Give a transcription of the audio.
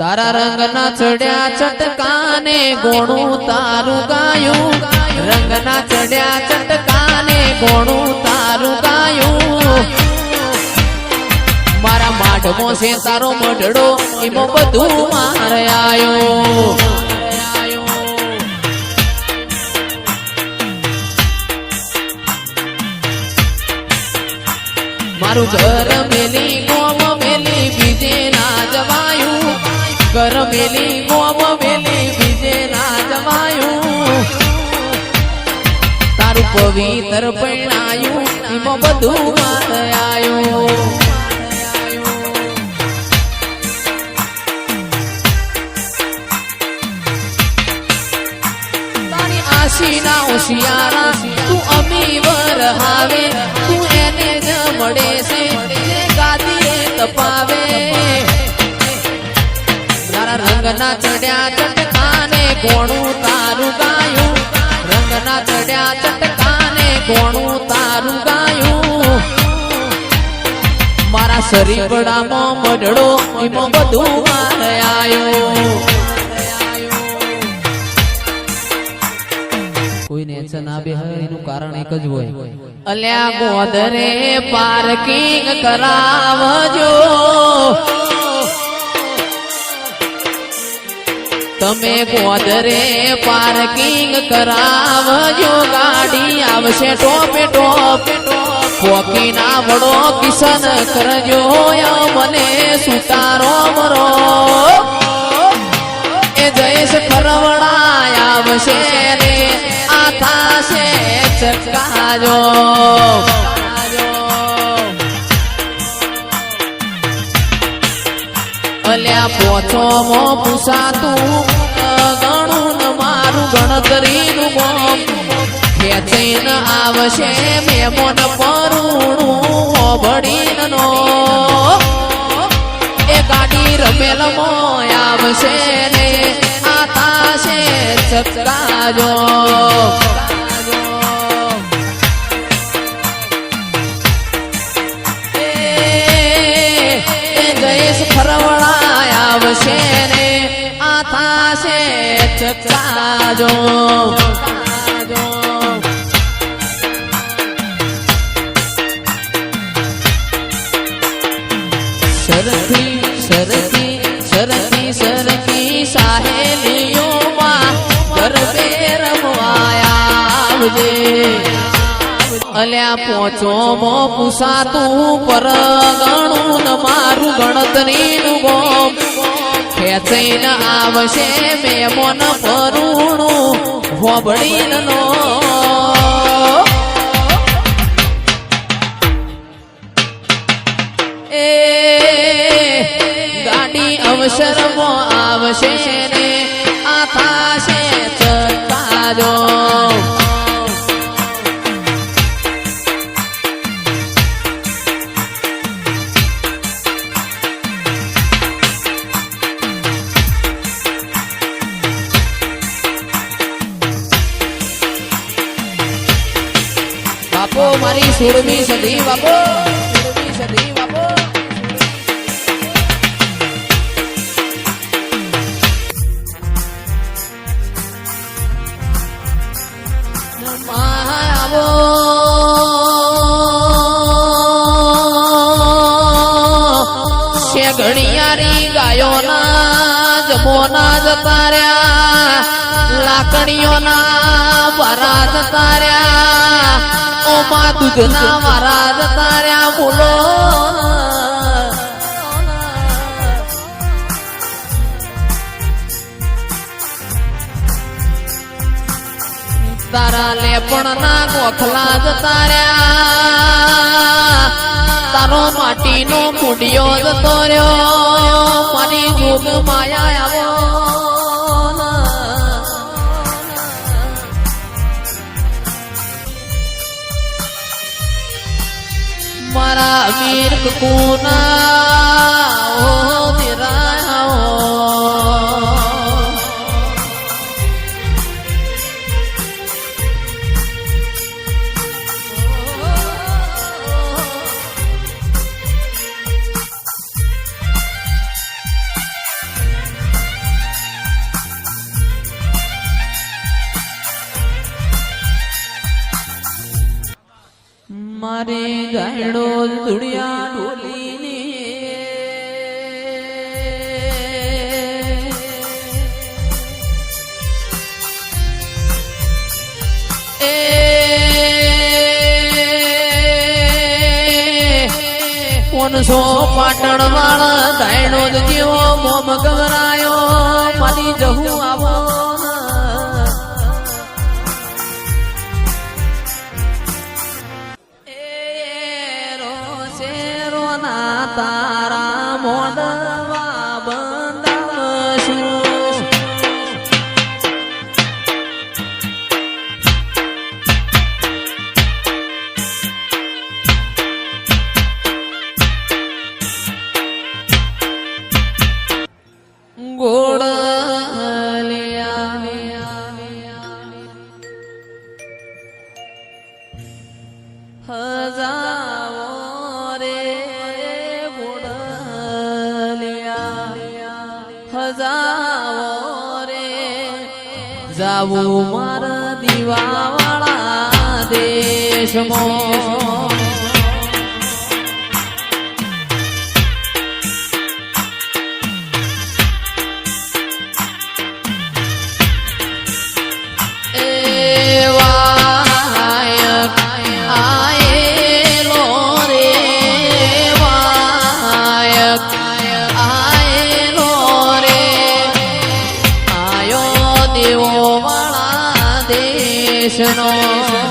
તારા રંગના ચડ્યા ચટકાને ગોણું તારું ગાયું. રંગના ચડ્યા ચટકાને ગોણું તારું ગાયું. મારા માઢમો છે તારો મઢડો, એમાં બધું મારે આયો. મારું ઘર મેલી ગોમ ઘર મેલી ગોમ મેલી, બીજે ના જમાયું. તારું પવિત્ર પૈણાયું એમાં બધું મારે આયું. તારી હોશિયારા, તું અમી વર હાવે તું એને જ મળે છે ગાદીએ તપાવે. રંગના ચડ્યા ચટકાને કોણું તારું ગાયું. રંગના ચડ્યા ચટકાને કોણું તારું ગાયું. મારા શરીરડામાં મડડો એમાં બધું મારે આયો. કોઈને એન્સર ના બે હોય એનું કારણ એક જ હોય. અલ્યા ગોદરે પાર્કિંગ કરાવજો. તમે ગોદરે પાર્કિંગ કરાવજો, ગાડી આવશે ટોપે ટોપ. પોકી ના વડો કિશન કરજો મને સુતારો મરો. એ જયેશ ફરવડાય આવશે રે આ થાશે ચકાજો અલ્યા પોચો મો પૂસાતું ગણું મારું ગણતરીનું મોમ ખેંચીને આવશે મેમોન પરુણું નો. એ ગાડી રમેલ આવશે ને આ થાશે આવશે ને આ થાશે ચકાજો સરખી સરખી સરખી સરખી સાહેલીઓમાં ગરબે રમવાયા અલ્યા પોચો મો પૂસાતું પર ગણું ન મારું ગણતરીનું ગોમ ખેંચીને આવશે મેમોન પરુણું હોબડીનો એ ગાડી અવસરમાં આવશે ને આ થાશે ચકાજો સુરમી સધી બાપો સુરમી સધી બાપો આવો શેગણિયારી ગાયોના જમોના જતા રહ્યા લાકડીઓના વારા જતા રહ્યા ઓમાં દૂધના વારા જતા રહ્યા બોલો. તારા લેપણ ના ગોખલા જતા રહ્યા તારો માટીનો મુડિયો જતો રહ્યો મારી જોગ માયા આવ્યો. મારા વીર કુના ધુડિયા ડોલીની એ કોનસો પાટણ વાળા દાયણો જ જેવો મોમ ગવરાયો મારી જહું આવો હજાવો રે ગોળલિયા હજાવો રે જાવું મારા દીવાવાળા દેશમાં. કૃષ્ણ